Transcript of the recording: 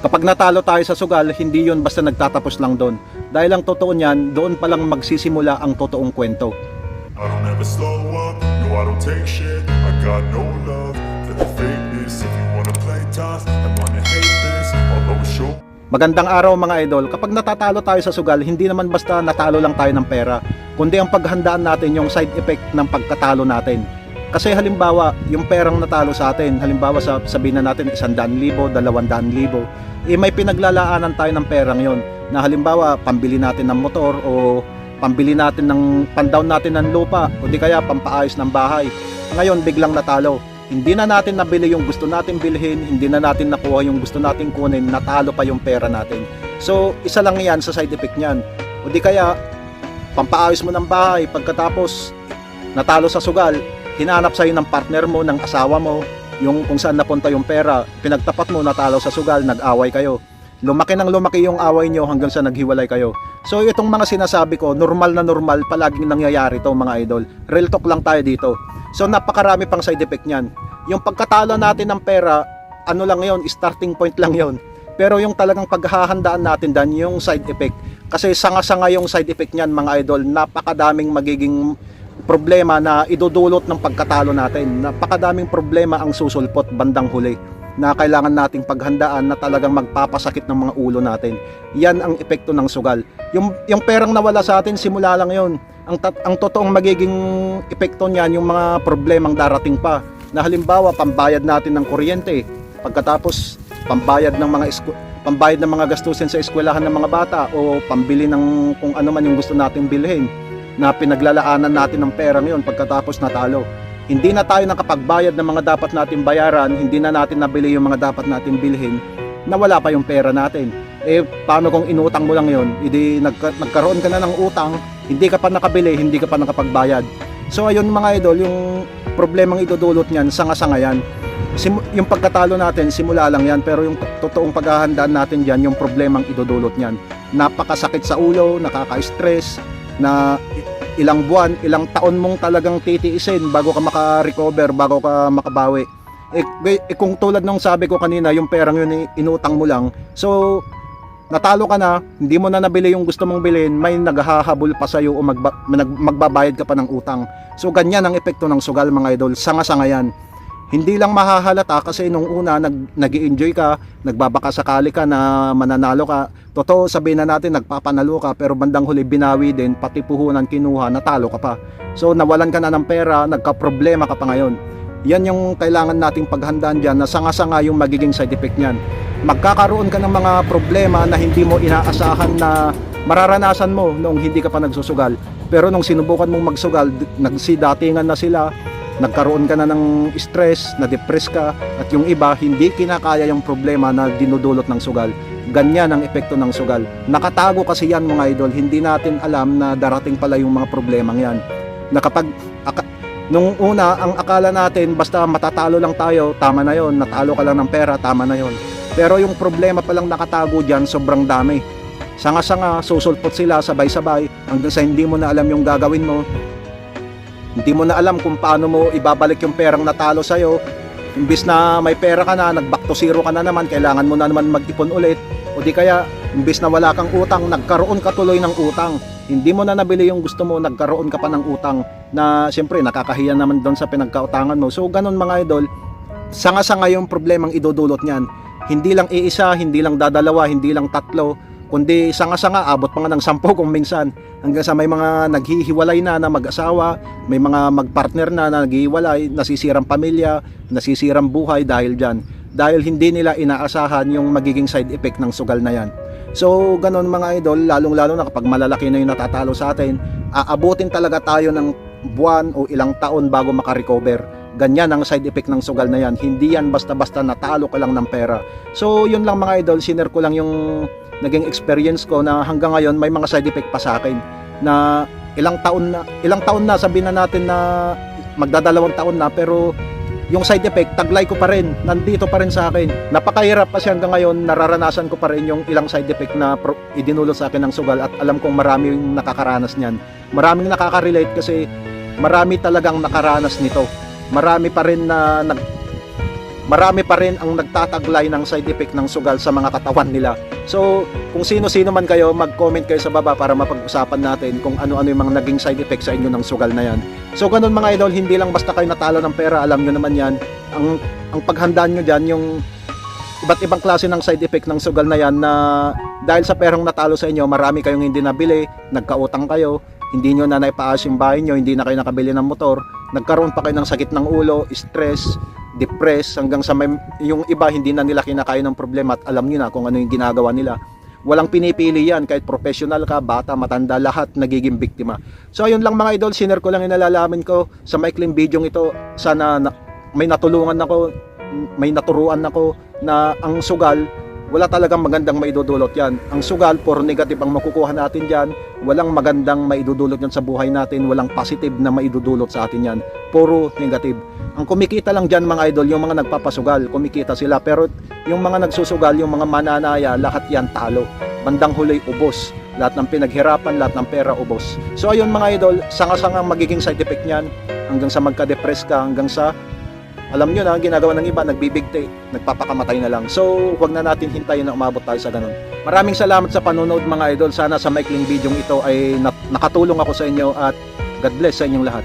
Kapag natalo tayo sa sugal, hindi yon basta nagtatapos lang doon. Dahil ang totoo niyan, doon pa lang magsisimula ang totoong kwento. I don't ever slow up, no I don't take shit I got no love for the fakeness If you wanna play tough and wanna hate this I'll always show Magandang araw mga idol. Kapag natatalo tayo sa sugal, hindi naman basta natalo lang tayo ng pera, kundi ang paghandaan natin yung side effect ng pagkatalo natin. Kasi halimbawa, yung perang natalo sa atin, halimbawa sa sabihin na natin 100,000, 200,000, eh may pinaglalaanan tayo ng perang yon na halimbawa pambili natin ng motor o pambili natin ng pandown natin ng lupa o di kaya pampaayos ng bahay. Ngayon biglang natalo. Hindi na natin nabili yung gusto natin bilhin, hindi na natin nakuha yung gusto natin kunin, natalo pa yung pera natin. So, isa lang yan sa side effect niyan. O di kaya, pampaayos mo ng bahay, pagkatapos natalo sa sugal, hinanap sa'yo ng partner mo, ng asawa mo, yung kung saan napunta yung pera, pinagtapat mo, natalo sa sugal, nag-away kayo. Lumaki ng lumaki yung away nyo hanggang sa naghiwalay kayo. So itong mga sinasabi ko, normal na normal, palaging nangyayari to mga idol. Real talk lang tayo dito. So napakarami pang side effect niyan. Yung pagkatalo natin ng pera, ano lang yon, starting point lang yon. Pero yung talagang paghahandaan natin dan yung side effect. Kasi sanga-sanga yung side effect niyan mga idol, napakadaming magiging problema na idudulot ng pagkatalo natin. Napakadaming problema ang susulpot bandang huli na kailangan nating paghandaan na talagang magpapasakit ng mga ulo natin. Yan ang epekto ng sugal. Yung, yung perang nawala sa atin, simula lang yon. Ang, ang totoong magiging epekto niyan, yung mga problemang darating pa. Na halimbawa, pambayad natin ng kuryente. Pagkatapos, pambayad ng mga pambayad ng mga gastusin sa eskwelahan ng mga bata o pambili ng kung ano man yung gusto nating bilhin na pinaglalaanan natin ng pera ngayon pagkatapos natalo. Hindi na tayo nakapagbayad ng mga dapat natin bayaran, hindi na natin nabili yung mga dapat natin bilhin, na wala pa yung pera natin. Eh, paano kung inutang mo lang yon? Hindi nagka, nagkaroon ka na ng utang, hindi ka pa nakabili, hindi ka pa nakapagbayad. So ayun mga idol, yung problemang idudulot niyan, sanga-sanga yan. Sim- yung pagkatalo natin, simula lang yan, pero yung to- totoong paghahandaan natin dyan, yung problemang idudulot niyan. Napakasakit sa ulo, nakaka-stress, na ilang buwan, ilang taon mong talagang titiisin bago ka maka-recover, bago ka makabawi. Eh, eh, kung tulad nung sabi ko kanina, yung perang yun eh, inutang mo lang. So, natalo ka na, hindi mo na nabili yung gusto mong bilhin, may naghahabol pa sa'yo o magba, mag- magbabayad ka pa ng utang. So, ganyan ang epekto ng sugal mga idol. Sanga-sanga yan. Hindi lang mahahalata kasi nung una nag, enjoy ka, nagbabaka sakali ka na mananalo ka. Totoo sabihin na natin nagpapanalo ka pero bandang huli binawi din, pati puhunan kinuha, natalo ka pa. So nawalan ka na ng pera, nagka-problema ka pa ngayon. Yan yung kailangan nating paghandaan dyan na sanga-sanga yung magiging side effect niyan. Magkakaroon ka ng mga problema na hindi mo inaasahan na mararanasan mo nung hindi ka pa nagsusugal. Pero nung sinubukan mong magsugal, nagsidatingan na sila, nagkaroon ka na ng stress, na-depress ka, at yung iba, hindi kinakaya yung problema na dinudulot ng sugal. Ganyan ang epekto ng sugal. Nakatago kasi yan mga idol, hindi natin alam na darating pala yung mga problemang yan. Na kapag, aka- nung una, ang akala natin, basta matatalo lang tayo, tama na yon natalo ka lang ng pera, tama na yon Pero yung problema palang nakatago dyan, sobrang dami. Sanga-sanga, susulpot sila sabay-sabay, hanggang sa hindi mo na alam yung gagawin mo, hindi mo na alam kung paano mo ibabalik yung perang natalo sa'yo. Imbis na may pera ka na, nag back to zero ka na naman, kailangan mo na naman mag-ipon ulit. O di kaya, imbis na wala kang utang, nagkaroon ka tuloy ng utang. Hindi mo na nabili yung gusto mo, nagkaroon ka pa ng utang na siyempre nakakahiya naman doon sa pinagkautangan mo. So ganun mga idol, sanga-sanga yung problemang idudulot niyan. Hindi lang iisa, hindi lang dadalawa, hindi lang tatlo, kundi sanga-sanga abot pa nga ng sampo kung minsan. Hanggang sa may mga naghihiwalay na na mag-asawa may mga magpartner na na naghihiwalay nasisirang pamilya nasisirang buhay dahil dyan. Dahil hindi nila inaasahan yung magiging side effect ng sugal na yan. So ganon mga idol lalong lalo na kapag malalaki na yung natatalo sa atin aabutin talaga tayo ng buwan o ilang taon bago makarecover. Ganyan ang side effect ng sugal na yan. Hindi yan basta-basta natalo ka lang ng pera. So yun lang mga idol sinare ko lang yung naging experience ko na hanggang ngayon may mga side effect pa sa akin na ilang taon na ilang taon na sabihin na natin na magdadalawang taon na pero yung side effect taglay ko pa rin nandito pa rin sa akin. Napakahirap kasi hanggang ngayon nararanasan ko pa rin yung ilang side effect na idinulot sa akin ng sugal at alam kong marami yung nakakaranas niyan. Maraming nakaka-relate kasi marami talagang nakaranas nito. Marami pa rin na nag marami pa rin ang nagtataglay ng side effect ng sugal sa mga katawan nila. So, kung sino-sino man kayo, mag-comment kayo sa baba para mapag-usapan natin kung ano-ano yung mga naging side effect sa inyo ng sugal na yan. So, ganun mga idol, hindi lang basta kayo natalo ng pera, alam nyo naman yan. Ang, ang paghandaan nyo dyan, yung iba't ibang klase ng side effect ng sugal na yan na dahil sa perang natalo sa inyo, marami kayong hindi nabili, nagkautang kayo, hindi nyo na naipaayos yung bahay nyo, hindi na kayo nakabili ng motor, nagkaroon pa kayo ng sakit ng ulo, stress, depress, hanggang sa may, yung iba hindi na nila kinakaya ng problema at alam nyo na kung ano yung ginagawa nila. Walang pinipili yan, kahit professional ka, bata, matanda, lahat nagiging biktima. So ayun lang mga idol, sinare ko lang yung nalalaman ko sa maikling video ito. Sana na, may natulungan ako, may naturuan ako na ang sugal, wala talagang magandang maidudulot yan. Ang sugal, puro negative ang makukuha natin dyan. Walang magandang maidudulot yan sa buhay natin. Walang positive na maidudulot sa atin yan. Puro negative. Ang kumikita lang dyan mga idol, yung mga nagpapasugal, kumikita sila. Pero yung mga nagsusugal, yung mga mananaya, lahat yan talo. Bandang huli, ubos. Lahat ng pinaghirapan, lahat ng pera, ubos. So ayun mga idol, sanga-sanga ang magiging side effect niyan. Hanggang sa magka-depress ka, hanggang sa alam nyo na, ang ginagawa ng iba, nagbibigti, nagpapakamatay na lang. So, huwag na natin hintayin na umabot tayo sa ganun. Maraming salamat sa panonood mga idol. Sana sa maikling video ito ay nakatulong ako sa inyo at God bless sa inyong lahat.